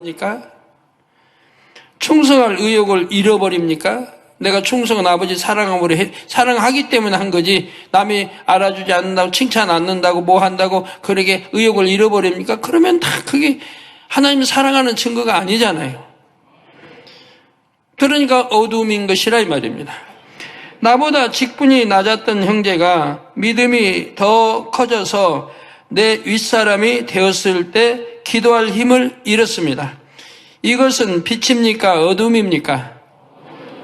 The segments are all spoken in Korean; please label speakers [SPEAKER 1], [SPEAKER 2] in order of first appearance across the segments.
[SPEAKER 1] 합니까? 충성할 의욕을 잃어버립니까? 내가 충성은 아버지 사랑함으로 해, 사랑하기 때문에 한 거지 남이 알아주지 않는다고 칭찬 않는다고 뭐 한다고 그러게 의욕을 잃어버립니까? 그러면 다 그게 하나님 사랑하는 증거가 아니잖아요. 그러니까 어둠인 것이라 이 말입니다. 나보다 직분이 낮았던 형제가 믿음이 더 커져서 내 윗사람이 되었을 때 기도할 힘을 잃었습니다. 이것은 빛입니까? 어둠입니까?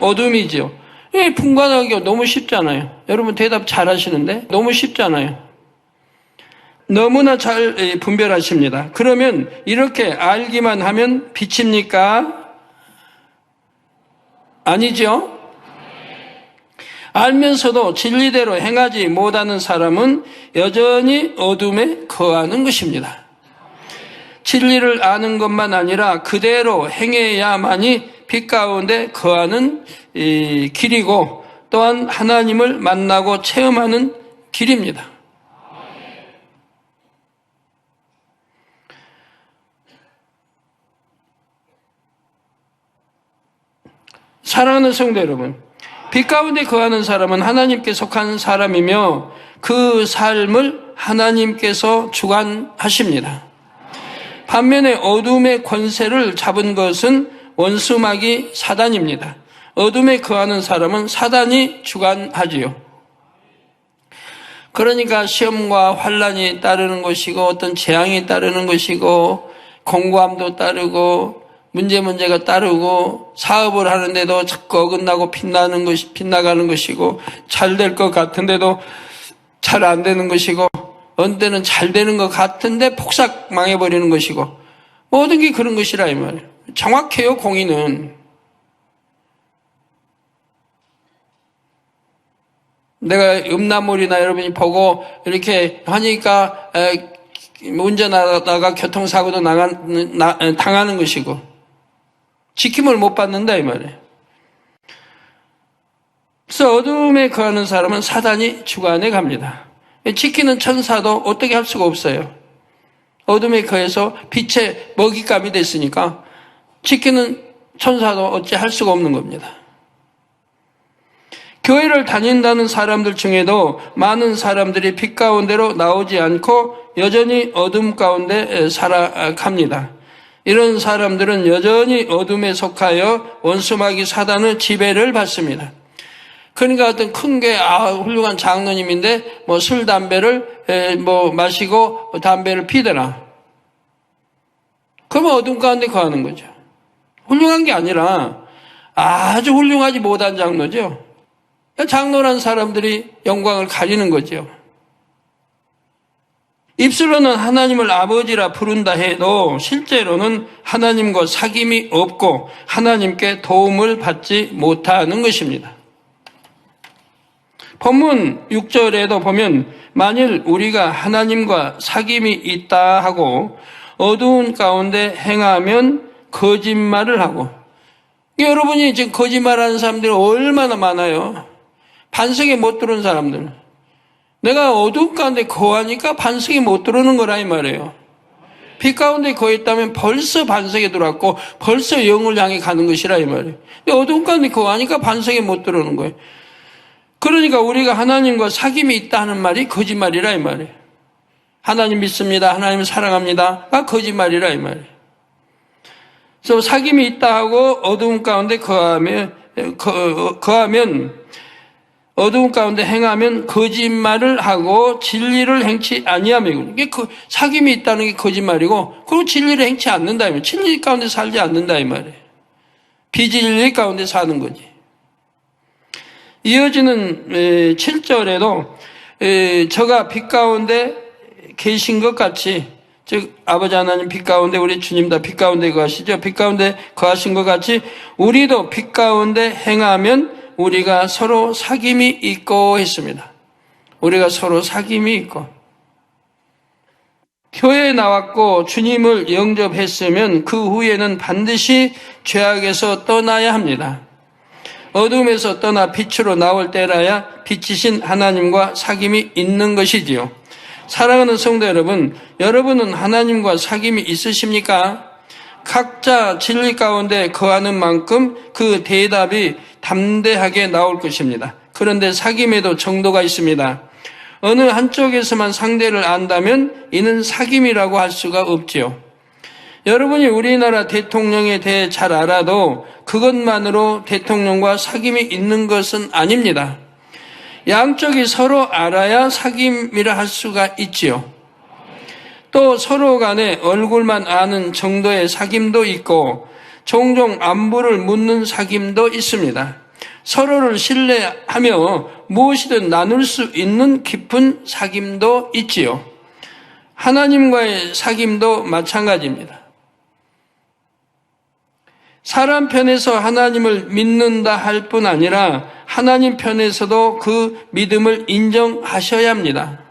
[SPEAKER 1] 어둠이죠. 예, 분간하기가 너무 쉽잖아요. 여러분 대답 잘 하시는데? 너무 쉽잖아요. 너무나 잘 예, 분별하십니다. 그러면 이렇게 알기만 하면 빛입니까? 아니죠? 알면서도 진리대로 행하지 못하는 사람은 여전히 어둠에 거하는 것입니다. 진리를 아는 것만 아니라 그대로 행해야만이 빛 가운데 거하는 길이고 또한 하나님을 만나고 체험하는 길입니다. 사랑하는 성도 여러분, 빛 가운데 거하는 사람은 하나님께 속한 사람이며 그 삶을 하나님께서 주관하십니다. 반면에 어둠의 권세를 잡은 것은 원수막이 사단입니다. 어둠에 거하는 사람은 사단이 주관하지요. 그러니까 시험과 환란이 따르는 것이고 어떤 재앙이 따르는 것이고 공고함도 따르고 문제 문제가 따르고 사업을 하는데도 자꾸 어긋나고 빛나는 것이 빗나가는 것이고 잘 될 것 같은데도 잘 안 되는 것이고 때는 잘 되는 것 같은데 폭삭 망해버리는 것이고 모든 게 그런 것이라 이 말이에요. 정확해요 공의는. 내가 음란물이나 여러분이 보고 이렇게 하니까 운전하다가 교통사고도 나간, 나, 당하는 것이고 지킴을 못 받는다 이 말이에요. 그래서 어둠에 거하는 사람은 사단이 주관해 갑니다. 지키는 천사도 어떻게 할 수가 없어요. 어둠에 거해서 빛의 먹잇감이 됐으니까 지키는 천사도 어찌 할 수가 없는 겁니다. 교회를 다닌다는 사람들 중에도 많은 사람들이 빛 가운데로 나오지 않고 여전히 어둠 가운데 살아갑니다. 이런 사람들은 여전히 어둠에 속하여 원수마귀 사단의 지배를 받습니다. 그러니까 어떤 큰 게, 아, 훌륭한 장로님인데, 뭐 술, 담배를, 에, 뭐 마시고 담배를 피더라. 그러면 어둠 가운데 거하는 거죠. 훌륭한 게 아니라 아주 훌륭하지 못한 장로죠. 장로란 사람들이 영광을 가리는 거죠. 입술로는 하나님을 아버지라 부른다 해도 실제로는 하나님과 사귐이 없고 하나님께 도움을 받지 못하는 것입니다. 본문 6절에도 보면 만일 우리가 하나님과 사귐이 있다 하고 어두운 가운데 행하면 거짓말을 하고 여러분이 지금 거짓말하는 사람들이 얼마나 많아요. 반성에 못 들어온 사람들. 내가 어두운 가운데 거하니까 반성에 못 들어오는 거라 이 말이에요. 빛 가운데 거했다면 벌써 반성에 들어왔고 벌써 영을 향해 가는 것이라 이 말이에요. 근데 어두운 가운데 거하니까 반성에 못 들어오는 거예요. 그러니까 우리가 하나님과 사귐이 있다는 말이 거짓말이라 이 말이에요. 하나님 믿습니다. 하나님 사랑합니다.가 거짓말이라 이 말이에요. 그래서 사귐이 있다 하고 어두운 가운데 거하면, 거, 거하면 어두운 가운데 행하면 거짓말을 하고 진리를 행치 아니하며 이게 그 사귐이 있다는 게 거짓말이고 그리고 진리를 행치 않는다 이말 진리 가운데 살지 않는다 이 말이에요. 비진리 가운데 사는 거지. 이어지는 7절에도 저가 빛 가운데 계신 것 같이 즉 아버지 하나님 빛 가운데 우리 주님 다 빛 가운데 거하시죠. 빛 가운데 거하신 것 같이 우리도 빛 가운데 행하면 우리가 서로 사귐이 있고 했습니다. 우리가 서로 사귐이 있고 교회에 나왔고 주님을 영접했으면 그 후에는 반드시 죄악에서 떠나야 합니다. 어둠에서 떠나 빛으로 나올 때라야 빛이신 하나님과 사귐이 있는 것이지요. 사랑하는 성도 여러분, 여러분은 하나님과 사귐이 있으십니까? 각자 진리 가운데 거하는 만큼 그 대답이 담대하게 나올 것입니다. 그런데 사귐에도 정도가 있습니다. 어느 한쪽에서만 상대를 안다면 이는 사귐이라고 할 수가 없지요. 여러분이 우리나라 대통령에 대해 잘 알아도 그것만으로 대통령과 사귐이 있는 것은 아닙니다. 양쪽이 서로 알아야 사귐이라 할 수가 있지요. 또 서로 간에 얼굴만 아는 정도의 사귐도 있고 종종 안부를 묻는 사귐도 있습니다. 서로를 신뢰하며 무엇이든 나눌 수 있는 깊은 사귐도 있지요. 하나님과의 사귐도 마찬가지입니다. 사람 편에서 하나님을 믿는다 할 뿐 아니라 하나님 편에서도 그 믿음을 인정하셔야 합니다.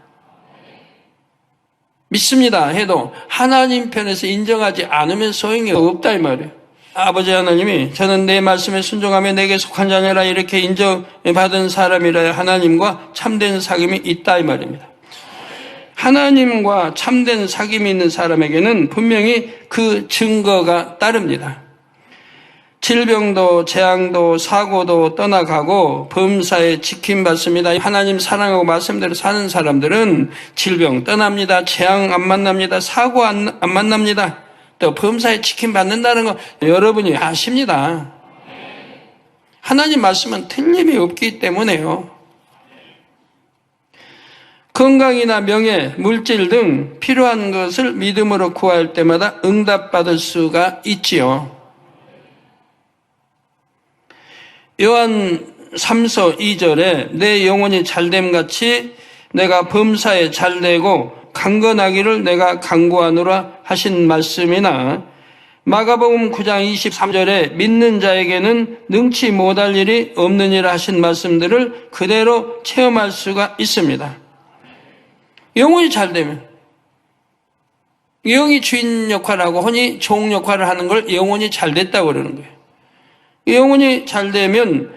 [SPEAKER 1] 믿습니다 해도 하나님 편에서 인정하지 않으면 소용이 없다 이 말이에요. 아버지 하나님이 저는 내 말씀에 순종하며 내게 속한 자녀라 이렇게 인정받은 사람이라 하나님과 참된 사귐이 있다 이 말입니다. 하나님과 참된 사귐이 있는 사람에게는 분명히 그 증거가 따릅니다. 질병도 재앙도 사고도 떠나가고 범사에 지킴받습니다. 하나님 사랑하고 말씀대로 사는 사람들은 질병 떠납니다. 재앙 안 만납니다. 사고 안, 안 만납니다. 또 범사에 지킴받는다는 거 여러분이 아십니다. 하나님 말씀은 틀림이 없기 때문에요. 건강이나 명예, 물질 등 필요한 것을 믿음으로 구할 때마다 응답받을 수가 있지요. 요한 3서 2절에 내 영혼이 잘됨 같이 내가 범사에 잘되고 강건하기를 내가 강구하노라 하신 말씀이나 마가복음 9장 23절에 믿는 자에게는 능치 못할 일이 없느니라 하신 말씀들을 그대로 체험할 수가 있습니다. 영혼이 잘되면 영이 주인 역할하고 혼이 종 역할을 하는 걸 영혼이 잘됐다고 그러는 거예요. 영혼이 잘 되면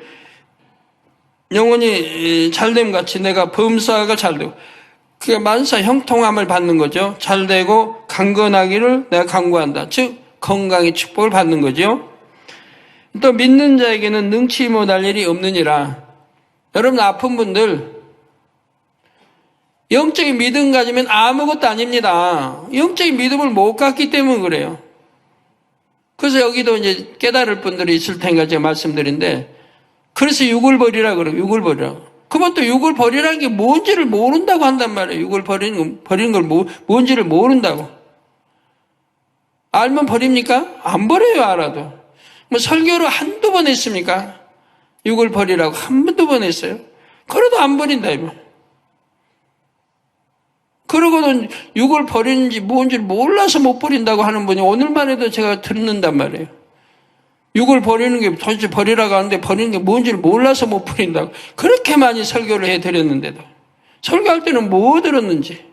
[SPEAKER 1] 영혼이 잘됨 같이 내가 범사가 잘 되고 그게 만사 형통함을 받는 거죠. 잘 되고 강건하기를 내가 강구한다. 즉 건강의 축복을 받는 거죠. 또 믿는 자에게는 능치 못할 일이 없느니라. 여러분 아픈 분들 영적인 믿음 가지면 아무것도 아닙니다. 영적인 믿음을 못 갖기 때문에 그래요. 그래서 여기도 이제 깨달을 분들이 있을 텐가 제가 말씀드린데 그래서 육을 버리라 그래요. 육을 버리라. 그러면 또 육을 버리라는 게 뭔지를 모른다고 한단 말이에요. 육을 버리는, 버리는 걸 뭐, 뭔지를 모른다고. 알면 버립니까? 안 버려요, 알아도. 뭐 설교를 한두 번 했습니까? 육을 버리라고 한 번도 번 했어요. 그래도 안 버린다, 이거. 그러고는 육을 버리는지 뭔지 몰라서 못 버린다고 하는 분이 오늘만 해도 제가 듣는단 말이에요. 육을 버리는 게 도대체 버리라고 하는데 버리는 게 뭔지를 몰라서 못 버린다고. 그렇게 많이 설교를 해드렸는데도. 설교할 때는 뭐 들었는지.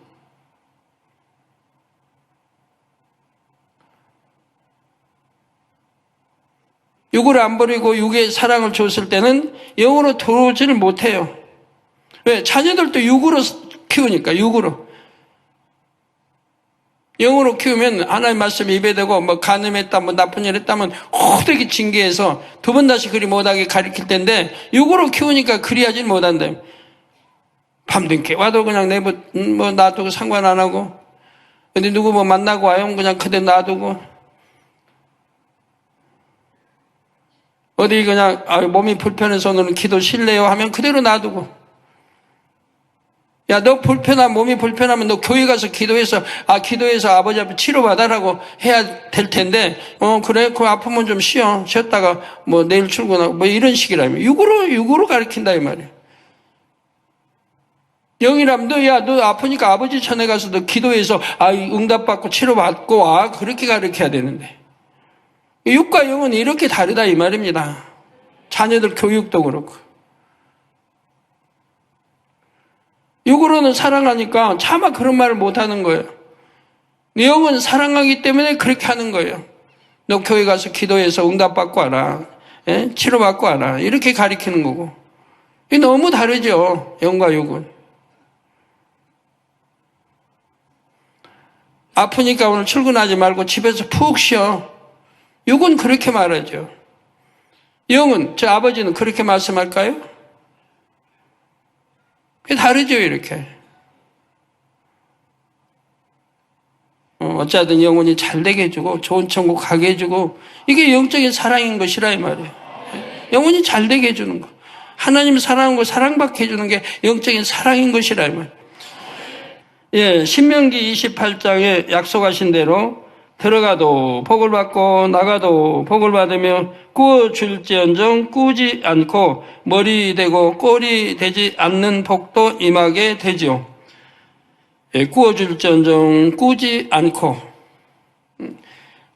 [SPEAKER 1] 육을 안 버리고 육의 사랑을 줬을 때는 영으로 들어오지를 못해요. 왜? 자녀들도 육으로 키우니까, 육으로. 영으로 키우면 하나님 말씀 입에 대고 뭐 간음했다 뭐 나쁜 일 했다면 호되게 징계해서 두 번 다시 그리 못하게 가르칠 텐데 육으로 키우니까 그리하지 못한다. 밤늦게 와도 그냥 내뭐 뭐 놔두고 상관 안 하고 근데 누구 뭐 만나고 와요? 그냥 그대로 놔두고. 어디 그냥 아, 몸이 불편해서 오늘은 기도 실래요? 하면 그대로 놔두고 야, 너 불편한, 몸이 불편하면 너 교회 가서 기도해서, 아, 기도해서 아버지 앞에 치료받아라고 해야 될 텐데, 어, 그래, 그 아프면 좀 쉬어. 쉬었다가, 뭐, 내일 출근하고, 뭐, 이런 식이라면. 육으로, 육으로 가르친다, 이 말이야. 영이라면 너, 야, 너 아프니까 아버지 천에 가서 너 기도해서, 아, 응답받고 치료받고 와. 그렇게 가르쳐야 되는데. 육과 영은 이렇게 다르다, 이 말입니다. 자녀들 교육도 그렇고. 육으로는 사랑하니까 차마 그런 말을 못 하는 거예요. 네 영은 사랑하기 때문에 그렇게 하는 거예요. 너 교회 가서 기도해서 응답받고 와라. 예? 치료받고 와라. 이렇게 가리키는 거고. 이 너무 다르죠. 영과 육은. 아프니까 오늘 출근하지 말고 집에서 푹 쉬어. 육은 그렇게 말하죠. 영은, 저 아버지는 그렇게 말씀할까요? 그게 다르죠, 이렇게. 어, 어찌하든 영혼이 잘 되게 해주고, 좋은 천국 가게 해주고, 이게 영적인 사랑인 것이라, 이 말이에요. 영혼이 잘 되게 해주는 거. 하나님 사랑하는 거 사랑받게 해주는 게 영적인 사랑인 것이라, 이 말이에요. 예, 신명기 28장에 약속하신 대로 들어가도 복을 받고 나가도 복을 받으며 구워 줄지언정 꾸지 않고 머리 되고 꼴이 되지 않는 복도 임하게 되지요. 예, 구워 줄지언정 꾸지 않고 음,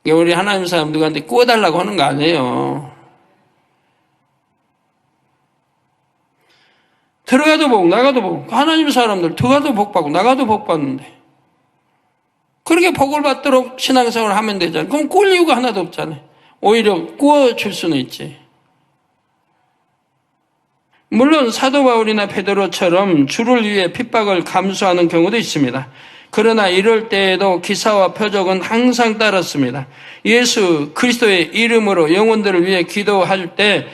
[SPEAKER 1] 우리 하나님 사람 누구한테 구워달라고 하는 거 아니에요. 들어가도 복, 나가도 복. 하나님 사람들 들어가도 복 받고 나가도 복 받는데. 그렇게 복을 받도록 신앙생활을 하면 되잖아요. 그럼 꿀 이유가 하나도 없잖아요. 오히려 구워줄 수는 있지. 물론 사도 바울이나 베드로처럼 주를 위해 핍박을 감수하는 경우도 있습니다. 그러나 이럴 때에도 기사와 표적은 항상 따랐습니다. 예수 그리스도의 이름으로 영혼들을 위해 기도할 때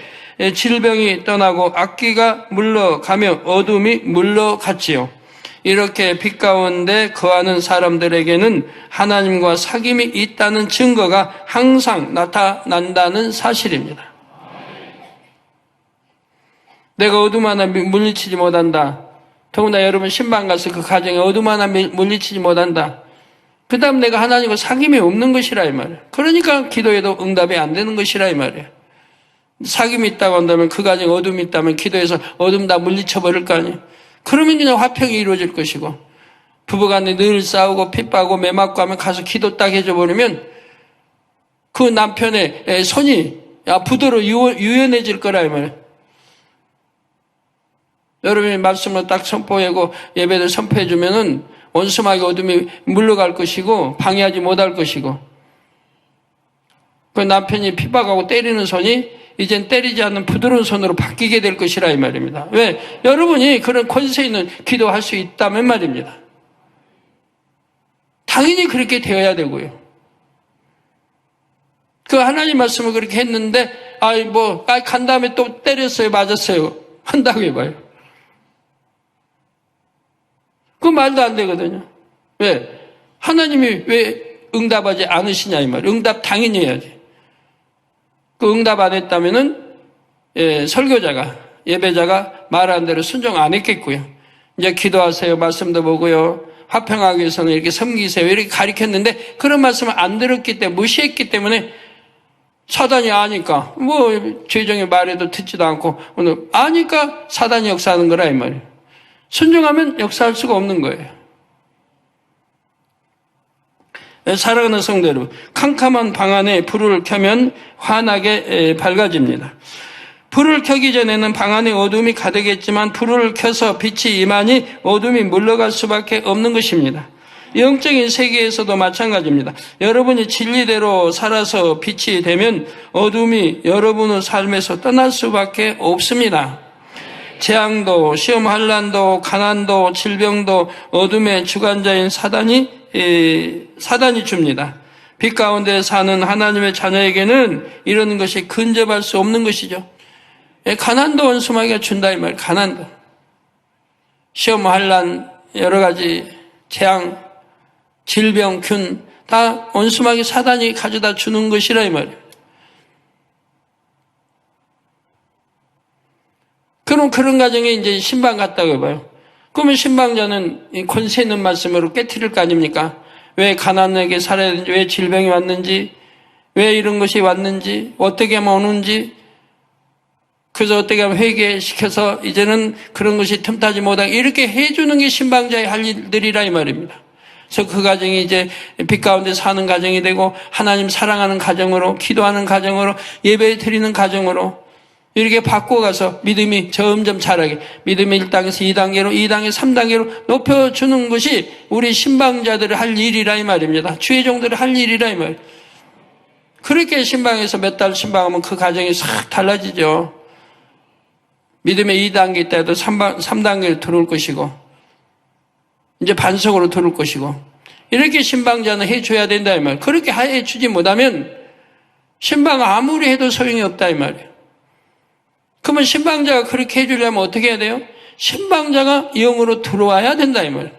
[SPEAKER 1] 질병이 떠나고 악기가 물러가며 어둠이 물러갔지요. 이렇게 빛 가운데 거하는 사람들에게는 하나님과 사귐이 있다는 증거가 항상 나타난다는 사실입니다. 내가 어둠 하나 물리치지 못한다. 더구나 여러분 신방 가서 그 가정에 어둠 하나 물리치지 못한다. 그 다음 내가 하나님과 사귐이 없는 것이라 이 말이에요. 그러니까 기도에도 응답이 안 되는 것이라 이 말이에요. 사귐이 있다고 한다면 그 가정에 어둠이 있다면 기도해서 어둠 다 물리쳐 버릴 거 아니에요. 그러면 그냥 화평이 이루어질 것이고 부부간에 늘 싸우고 핏바고 매맞고 하면 가서 기도 딱 해줘 버리면 그 남편의 손이 야 부드러 유연해질 거라 이 말이에요. 여러분이 말씀을 딱 선포하고 예배를 선포해 주면은 원수막이 어둠이 물러갈 것이고 방해하지 못할 것이고 그 남편이 피박하고 때리는 손이 이젠 때리지 않는 부드러운 손으로 바뀌게 될 것이라 이 말입니다. 왜? 여러분이 그런 권세 있는 기도할 수 있다면 말입니다. 당연히 그렇게 되어야 되고요. 그 하나님 말씀을 그렇게 했는데, 아이, 뭐, 아, 간 다음에 또 때렸어요, 맞았어요. 한다고 해봐요. 그 말도 안 되거든요. 왜? 하나님이 왜 응답하지 않으시냐, 이 말. 응답 당연히 해야지. 그 응답 안 했다면은 예, 설교자가 예배자가 말한 대로 순종 안 했겠고요. 이제 기도하세요. 말씀도 보고요. 화평하기 위해서는 이렇게 섬기세요. 이렇게 가르쳤는데 그런 말씀을 안 들었기 때문에 무시했기 때문에 사단이 아니까 뭐 죄정의 말에도 듣지도 않고 오늘 아니까 사단이 역사하는 거라 이 말이에요. 순종하면 역사할 수가 없는 거예요. 사랑하는 성도 여러분, 캄캄한 방 안에 불을 켜면 환하게 밝아집니다. 불을 켜기 전에는 방 안에 어둠이 가득했지만 불을 켜서 빛이 임하니 어둠이 물러갈 수밖에 없는 것입니다. 영적인 세계에서도 마찬가지입니다. 여러분이 진리대로 살아서 빛이 되면 어둠이 여러분의 삶에서 떠날 수밖에 없습니다. 재앙도, 시험 환란도, 가난도, 질병도 어둠의 주관자인 사단이 사단이 줍니다. 빛 가운데 사는 하나님의 자녀에게는 이런 것이 근접할 수 없는 것이죠. 예, 가난도 원수마귀가 준다 이 말. 가난도. 시험 환란 여러 가지 재앙, 질병, 균 다 원수마귀 사단이 가져다 주는 것이라 이 말이에요. 그럼 그런 가정에 이제 신방 갔다고 해봐요. 그러면 신방자는 권세 있는 말씀으로 깨뜨릴 거 아닙니까? 왜 가난하게 살아야 되는지, 왜 질병이 왔는지, 왜 이런 것이 왔는지, 어떻게 하면 오는지, 그래서 어떻게 하면 회개시켜서 이제는 그런 것이 틈타지 못하게 이렇게 해주는 게 신방자의 할 일들이라 이 말입니다. 그래서 그 가정이 이제 빛 가운데 사는 가정이 되고 하나님 사랑하는 가정으로 기도하는 가정으로 예배 드리는 가정으로 이렇게 바꿔가서 믿음이 점점 자라게 믿음이 1단계에서 2단계로 2단계 3단계로 높여주는 것이 우리 신방자들의 할 일이라 이 말입니다. 주의종들의 할 일이라 이 말. 그렇게 신방에서 몇 달 신방하면 그 가정이 싹 달라지죠. 믿음의 2단계 있다 해도 3, 3단계로 들어올 것이고 이제 반석으로 들어올 것이고 이렇게 신방자는 해줘야 된다 이 말. 그렇게 해주지 못하면 신방 아무리 해도 소용이 없다 이 말이에요. 그러면 신방자가 그렇게 해주려면 어떻게 해야 돼요? 신방자가 영으로 들어와야 된다 이 말이에요.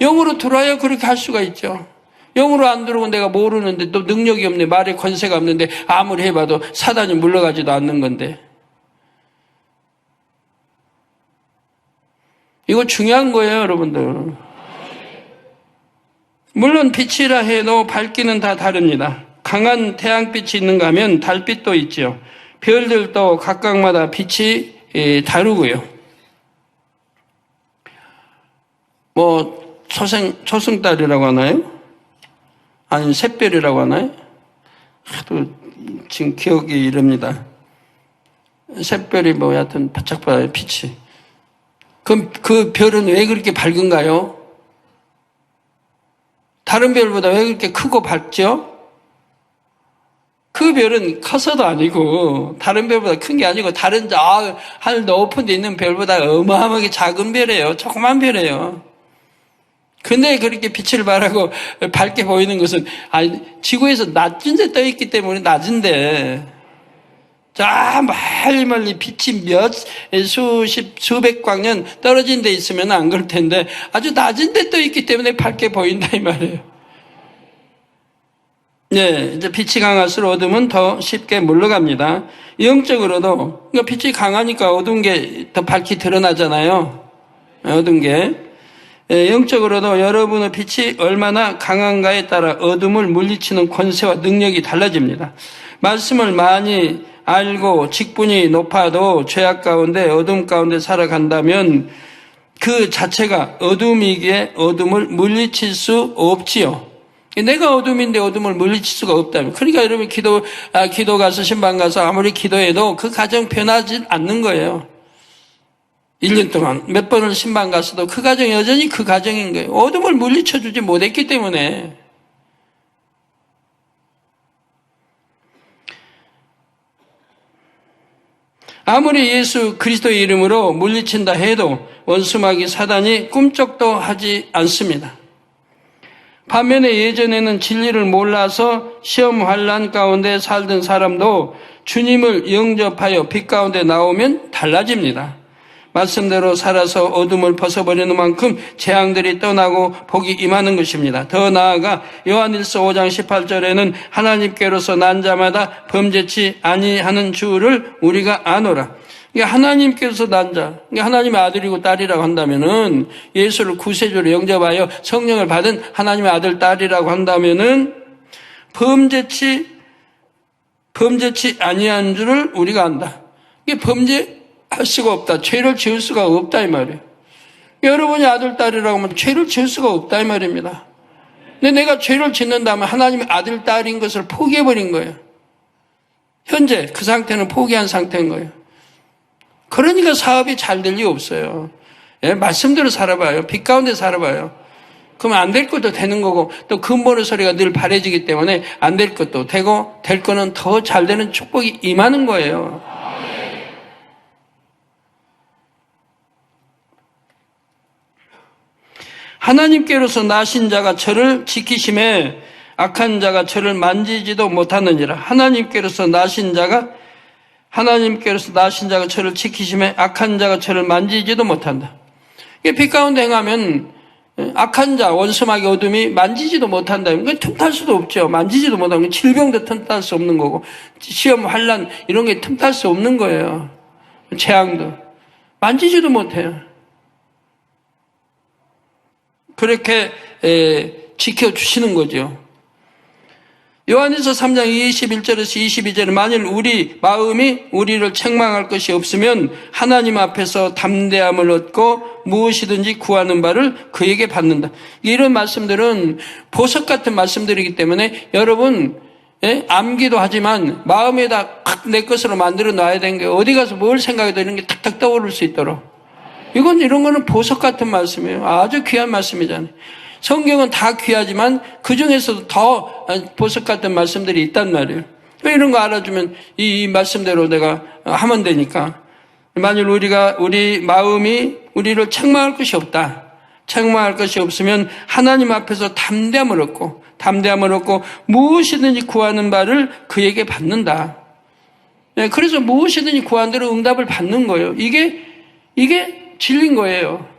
[SPEAKER 1] 영으로 들어와야 그렇게 할 수가 있죠. 영으로 안 들어오고 내가 모르는데 또 능력이 없네 말에 권세가 없는데 아무리 해봐도 사단이 물러가지도 않는 건데 이거 중요한 거예요 여러분들 물론 빛이라 해도 밝기는 다 다릅니다 강한 태양빛이 있는가 하면 달빛도 있죠 별들도 각각마다 빛이 예, 다르고요 뭐 초생, 초승달이라고 하나요? 아니 샛별이라고 하나요? 하도 지금 기억이 이릅니다. 샛별이 뭐 하여튼 바짝바짝 빛이. 그럼 그 별은 왜 그렇게 밝은가요? 다른 별보다 왜 그렇게 크고 밝죠? 그 별은 커서도 아니고 다른 별보다 큰 게 아니고 다른 저 하늘 높은 데 있는 별보다 어마어마하게 작은 별이에요. 조그만 별이에요. 근데 그렇게 빛을 발하고 밝게 보이는 것은 아니 지구에서 낮은 데 떠 있기 때문에 낮은데 저 멀리 멀리 빛이 몇 수십 수백 광년 떨어진 데 있으면 안 그럴 텐데 아주 낮은 데 떠 있기 때문에 밝게 보인다 이 말이에요. 네, 이제 빛이 강할수록 어둠은 더 쉽게 물러갑니다. 영적으로도 그러니까 빛이 강하니까 어두운 게 더 밝게 드러나잖아요. 어두운 게. 예, 영적으로도 여러분의 빛이 얼마나 강한가에 따라 어둠을 물리치는 권세와 능력이 달라집니다. 말씀을 많이 알고 직분이 높아도 죄악 가운데 어둠 가운데 살아간다면 그 자체가 어둠이기에 어둠을 물리칠 수 없지요. 내가 어둠인데 어둠을 물리칠 수가 없다면. 그러니까 여러분 기도, 아, 기도 가서 신방 가서 아무리 기도해도 그 가정 변하지 않는 거예요. 1년 동안 몇 번을 신방 갔어도 그 가정이 여전히 그 가정인 거예요. 어둠을 물리쳐 주지 못했기 때문에. 아무리 예수 그리스도의 이름으로 물리친다 해도 원수마귀 사단이 꿈쩍도 하지 않습니다. 반면에 예전에는 진리를 몰라서 시험 환란 가운데 살던 사람도 주님을 영접하여 빛 가운데 나오면 달라집니다. 말씀대로 살아서 어둠을 벗어버리는 만큼 재앙들이 떠나고 복이 임하는 것입니다. 더 나아가 요한일서 5장 18절에는 하나님께로서 난 자마다 범죄치 아니하는 주를 우리가 아노라. 그러니까 하나님께서 난 자, 하나님의 아들이고 딸이라고 한다면은 예수를 구세주로 영접하여 성령을 받은 하나님의 아들, 딸이라고 한다면은 범죄치, 범죄치 아니한 줄을 우리가 안다. 이게 범죄 할 수가 없다. 죄를 지을 수가 없다 이 말이에요. 여러분이 아들 딸이라고 하면 죄를 지을 수가 없다 이 말입니다. 근데 내가 죄를 짓는다면 하나님의 아들 딸인 것을 포기해 버린 거예요. 현재 그 상태는 포기한 상태인 거예요. 그러니까 사업이 잘 될 리 없어요. 예, 말씀대로 살아봐요. 빛 가운데 살아봐요. 그러면 안 될 것도 되는 거고 또 근본의 소리가 늘 바래지기 때문에 안 될 것도 되고 될 거는 더 잘 되는 축복이 임하는 거예요. 하나님께로서 나신 자가 저를 지키심에 악한 자가 저를 만지지도 못하느니라. 하나님께로서 나신 자가 하나님께로서 나신 자가 저를 지키심에 악한 자가 저를 만지지도 못한다. 이게 빛 가운데 행하면 악한 자, 원수마귀 어둠이 만지지도 못한다. 이건 틈탈 수도 없죠. 만지지도 못하고 질병도 틈탈 수 없는 거고 시험, 환란 이런 게 틈탈 수 없는 거예요. 재앙도 만지지도 못해요. 그렇게 지켜주시는 거죠. 요한일서 3장 21절에서 22절에 만일 우리 마음이 우리를 책망할 것이 없으면 하나님 앞에서 담대함을 얻고 무엇이든지 구하는 바를 그에게 받는다. 이런 말씀들은 보석 같은 말씀들이기 때문에 여러분 암기도 하지만 마음에다 내 것으로 만들어 놔야 되는 게 어디 가서 뭘 생각해도 이런 게 탁탁 떠오를 수 있도록 이건 이런 거는 보석 같은 말씀이에요. 아주 귀한 말씀이잖아요. 성경은 다 귀하지만 그 중에서도 더 보석 같은 말씀들이 있단 말이에요. 이런 거 알아주면 이, 말씀대로 내가 하면 되니까. 만일 우리가 우리 마음이 우리를 책망할 것이 없다. 책망할 것이 없으면 하나님 앞에서 담대함을 얻고 담대함을 얻고 무엇이든지 구하는 바를 그에게 받는다. 네, 그래서 무엇이든지 구한 대로 응답을 받는 거예요. 이게 이게 진리인 거예요.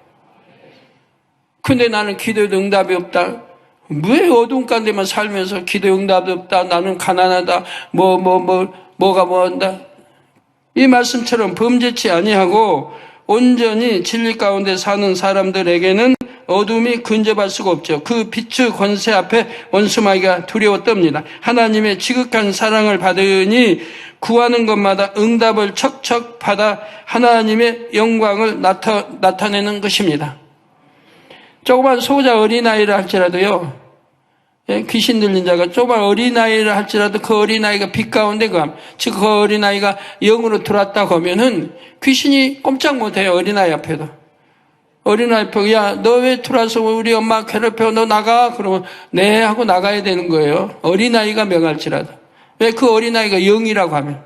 [SPEAKER 1] 근데 나는 기도에도 응답이 없다. 왜 어두운 가운데만 살면서 기도 응답이 없다. 나는 가난하다. 뭐 뭐 뭐 뭐, 가 뭐 한다. 이 말씀처럼 범죄치 아니하고 온전히 진리 가운데 사는 사람들에게는 어둠이 근접할 수가 없죠. 그 빛의 권세 앞에 원수마귀가 두려워 떱니다. 하나님의 지극한 사랑을 받으니 구하는 것마다 응답을 척척 받아 하나님의 영광을 나타, 나타내는 것입니다. 조그만 소자 어린아이를 할지라도요, 예, 귀신 들린 자가 조그만 어린아이를 할지라도 그 어린아이가 빛 가운데 감, 즉그 어린아이가 영으로 들어왔다고 하면은 귀신이 꼼짝 못해요, 어린아이 앞에도. 어린아이 앞에, 야, 너 왜 들어와서 우리 엄마 괴롭혀? 너 나가? 그러면, 네, 하고 나가야 되는 거예요. 어린아이가 명할지라도. 왜 그 어린아이가 영이라고 하면.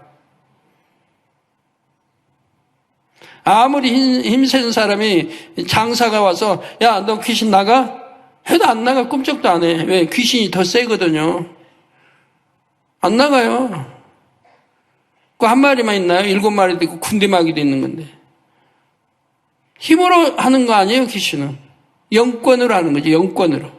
[SPEAKER 1] 아무리 힘, 힘센 사람이 장사가 와서 야 너 귀신 나가? 해도 안 나가 꿈쩍도 안 해. 왜? 귀신이 더 세거든요. 안 나가요. 그 한 마리만 있나요? 일곱 마리도 있고 군대마귀도 있는 건데. 힘으로 하는 거 아니에요, 귀신은. 영권으로 하는 거죠, 영권으로.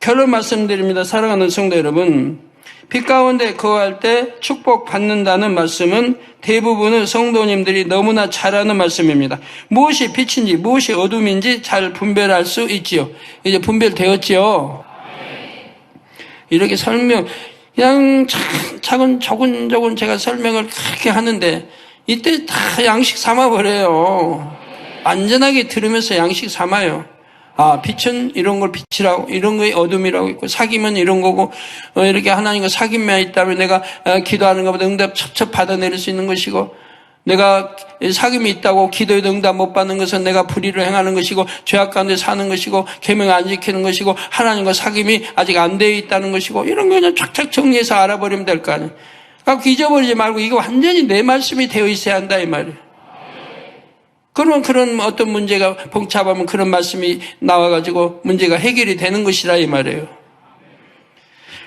[SPEAKER 1] 결론 말씀드립니다. 사랑하는 성도 여러분. 빛 가운데 거할 때 축복 받는다는 말씀은 대부분의 성도님들이 너무나 잘 아는 말씀입니다. 무엇이 빛인지 무엇이 어둠인지 잘 분별할 수 있지요. 이제 분별되었지요. 이렇게 설명, 그냥 차근차근 조근 제가 설명을 그렇게 하는데 이때 다 양식 삼아 버려요. 안전하게 들으면서 양식 삼아요. 아, 빛은 이런 걸 빛이라고, 이런 거에 어둠이라고 있고, 사귐은 이런 거고, 어, 이렇게 하나님과 사귐만 있다면 내가 어, 기도하는 것보다 응답 첩첩 받아내릴 수 있는 것이고, 내가 사귐이 있다고 기도에도 응답 못 받는 것은 내가 불의를 행하는 것이고, 죄악 가운데 사는 것이고, 계명 안 지키는 것이고, 하나님과 사귐이 아직 안 되어 있다는 것이고, 이런 거 그냥 쫙쫙 정리해서 알아버리면 될 거 아니에요. 그러니까 잊어버리지 말고, 이거 완전히 내 말씀이 되어 있어야 한다, 이 말이에요. 그러면 그런 어떤 문제가 봉착하면 그런 말씀이 나와가지고 문제가 해결이 되는 것이라 이 말이에요.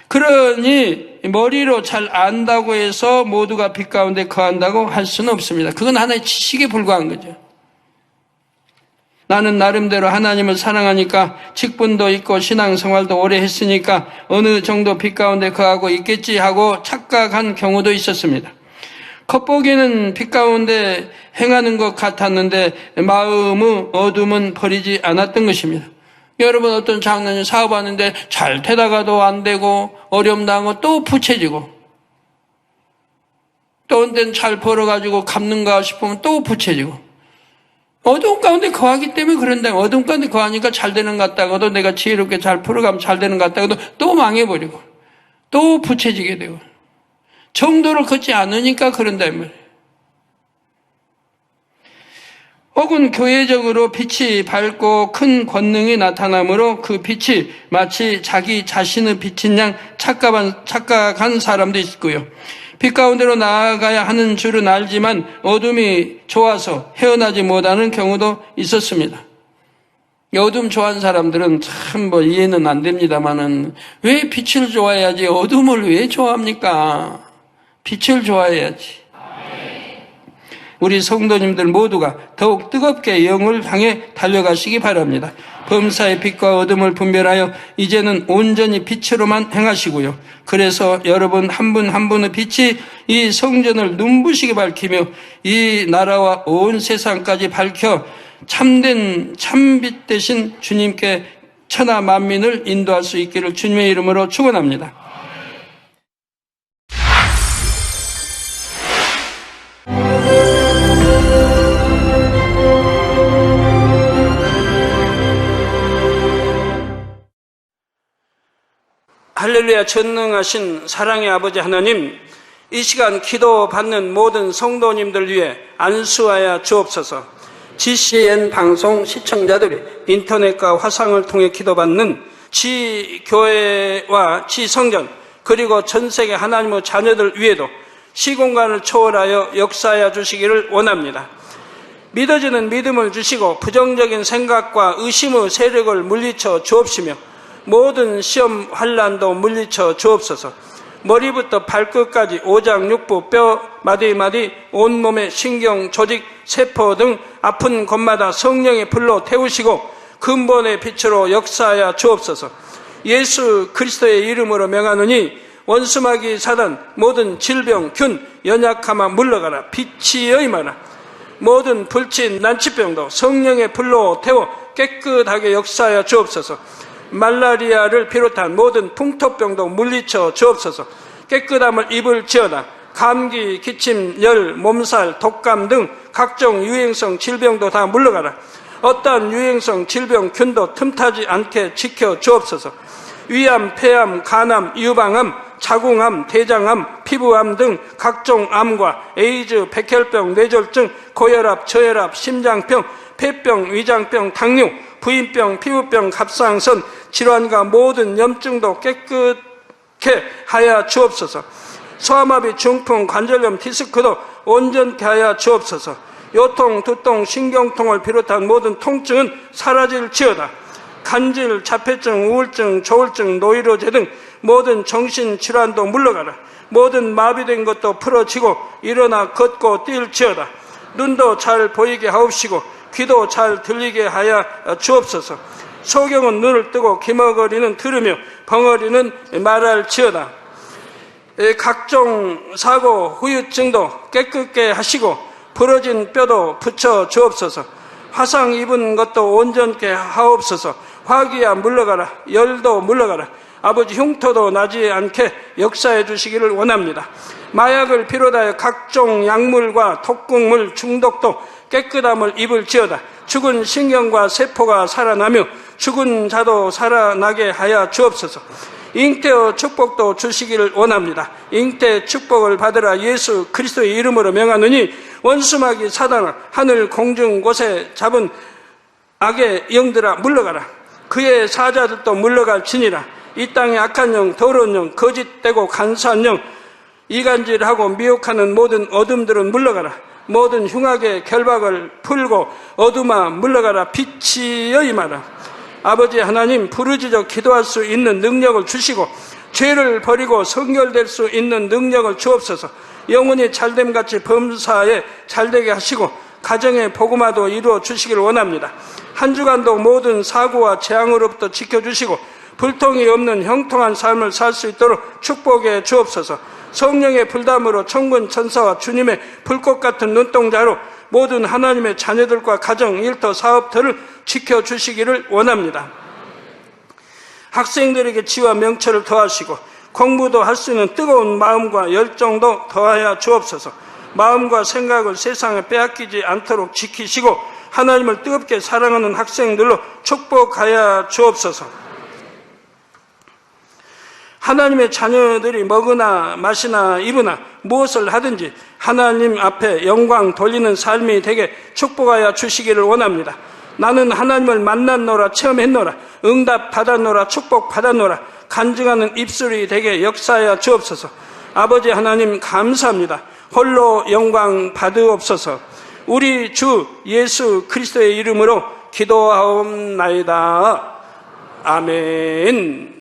[SPEAKER 1] 그러니 머리로 잘 안다고 해서 모두가 빛 가운데 거한다고 할 수는 없습니다. 그건 하나의 지식에 불과한 거죠. 나는 나름대로 하나님을 사랑하니까 직분도 있고 신앙생활도 오래 했으니까 어느 정도 빛 가운데 거하고 있겠지 하고 착각한 경우도 있었습니다. 겉보기는 빛 가운데 행하는 것 같았는데 마음의 어둠은 버리지 않았던 것입니다. 여러분 어떤 장난이 사업하는데 잘 되다가도 안 되고 어려움 당하고 또 부채지고 또 언젠 잘 벌어가지고 갚는가 싶으면 또 부채지고 어두운 가운데 거하기 때문에 그런다. 어두운 가운데 거하니까 잘 되는 것 같다가도 내가 지혜롭게 잘 풀어가면 잘 되는 것 같다가도 또 망해버리고 또 부채지게 되고 정도를 걷지 않으니까 그런다 이 말이에요. 혹은 교회적으로 빛이 밝고 큰 권능이 나타나므로 그 빛이 마치 자기 자신의 빛인 양 착각한, 착각한 사람도 있고요. 빛 가운데로 나아가야 하는 줄은 알지만 어둠이 좋아서 헤어나지 못하는 경우도 있었습니다. 어둠 좋아하는 사람들은 참 뭐 이해는 안 됩니다만은 왜 빛을 좋아해야지 어둠을 왜 좋아합니까? 빛을 좋아해야지. 우리 성도님들 모두가 더욱 뜨겁게 영을 향해 달려가시기 바랍니다. 범사의 빛과 어둠을 분별하여 이제는 온전히 빛으로만 행하시고요. 그래서 여러분 한 분 한 분의 빛이 이 성전을 눈부시게 밝히며 이 나라와 온 세상까지 밝혀 참된 참빛 대신 주님께 천하 만민을 인도할 수 있기를 주님의 이름으로 축원합니다. 할렐루야 전능하신 사랑의 아버지 하나님 이 시간 기도 받는 모든 성도님들 위해 안수하여 주옵소서 GCN 방송 시청자들이 인터넷과 화상을 통해 기도받는 지 교회와 지 성전 그리고 전 세계 하나님의 자녀들 위에도 시공간을 초월하여 역사하여 주시기를 원합니다. 믿어지는 믿음을 주시고 부정적인 생각과 의심의 세력을 물리쳐 주옵시며 모든 시험 환란도 물리쳐 주옵소서. 머리부터 발끝까지 오장육부 뼈 마디마디 온몸의 신경 조직 세포 등 아픈 곳마다 성령의 불로 태우시고 근본의 빛으로 역사하여 주옵소서. 예수 그리스도의 이름으로 명하노니 원수마귀 사단 모든 질병 균 연약함아 물러가라 빛이 여임하라 모든 불친 난치병도 성령의 불로 태워 깨끗하게 역사하여 주옵소서. 말라리아를 비롯한 모든 풍토병도 물리쳐 주옵소서. 깨끗함을 입을 지어다. 감기, 기침, 열, 몸살, 독감 등 각종 유행성 질병도 다 물러가라. 어떠한 유행성 질병 균도 틈타지 않게 지켜 주옵소서. 위암, 폐암, 간암, 유방암, 자궁암, 대장암, 피부암 등 각종 암과 에이즈, 백혈병, 뇌졸중, 고혈압, 저혈압, 심장병, 폐병, 위장병, 당뇨, 부인병, 피부병, 갑상선, 질환과 모든 염증도 깨끗게 하여 주옵소서. 소아마비, 중풍, 관절염, 디스크도 온전케 하여 주옵소서. 요통, 두통, 신경통을 비롯한 모든 통증은 사라질지어다. 간질, 자폐증, 우울증, 조울증, 노이로제 등 모든 정신 질환도 물러가라. 모든 마비된 것도 풀어지고 일어나 걷고 뛸지어다. 눈도 잘 보이게 하옵시고 귀도 잘 들리게 하여 주옵소서. 소경은 눈을 뜨고 기머거리는 들으며 벙어리는 말할지어다. 각종 사고 후유증도 깨끗게 하시고 부러진 뼈도 붙여 주옵소서. 화상 입은 것도 온전케 하옵소서. 화기야 물러가라. 열도 물러가라. 아버지 흉터도 나지 않게 역사해 주시기를 원합니다. 마약을 비롯하여 각종 약물과 독극물 중독도 깨끗함을 입을 지어다. 죽은 신경과 세포가 살아나며 죽은 자도 살아나게 하여 주옵소서. 잉태의 축복도 주시기를 원합니다. 잉태 축복을 받으라 예수 그리스도의 이름으로 명하느니 원수마귀 사단아 하늘 공중 곳에 잡은 악의 영들아 물러가라. 그의 사자들도 물러갈지니라. 이 땅의 악한 영, 더러운 영, 거짓되고 간사한 영, 이간질하고 미혹하는 모든 어둠들은 물러가라. 모든 흉악의 결박을 풀고 어둠아 물러가라. 빛이 여 임하라. 아버지 하나님 부르짖어 기도할 수 있는 능력을 주시고 죄를 버리고 성결될 수 있는 능력을 주옵소서. 영혼이 잘됨 같이 범사에 잘되게 하시고 가정의 복음화도 이루어 주시길 원합니다. 한 주간도 모든 사고와 재앙으로부터 지켜주시고 불통이 없는 형통한 삶을 살 수 있도록 축복해 주옵소서. 성령의 불담으로 천군 천사와 주님의 불꽃 같은 눈동자로 모든 하나님의 자녀들과 가정, 일터, 사업들을 지켜주시기를 원합니다. 학생들에게 지와 명철을 더하시고 공부도 할 수 있는 뜨거운 마음과 열정도 더하여 주옵소서. 마음과 생각을 세상에 빼앗기지 않도록 지키시고 하나님을 뜨겁게 사랑하는 학생들로 축복하여 주옵소서. 하나님의 자녀들이 먹으나 마시나 입으나 무엇을 하든지 하나님 앞에 영광 돌리는 삶이 되게 축복하여 주시기를 원합니다. 나는 하나님을 만났노라 체험했노라 응답 받았노라 축복 받았노라 간증하는 입술이 되게 역사하여 주옵소서. 아버지 하나님 감사합니다. 홀로 영광 받으옵소서. 우리 주 예수 그리스도의 이름으로 기도하옵나이다. 아멘.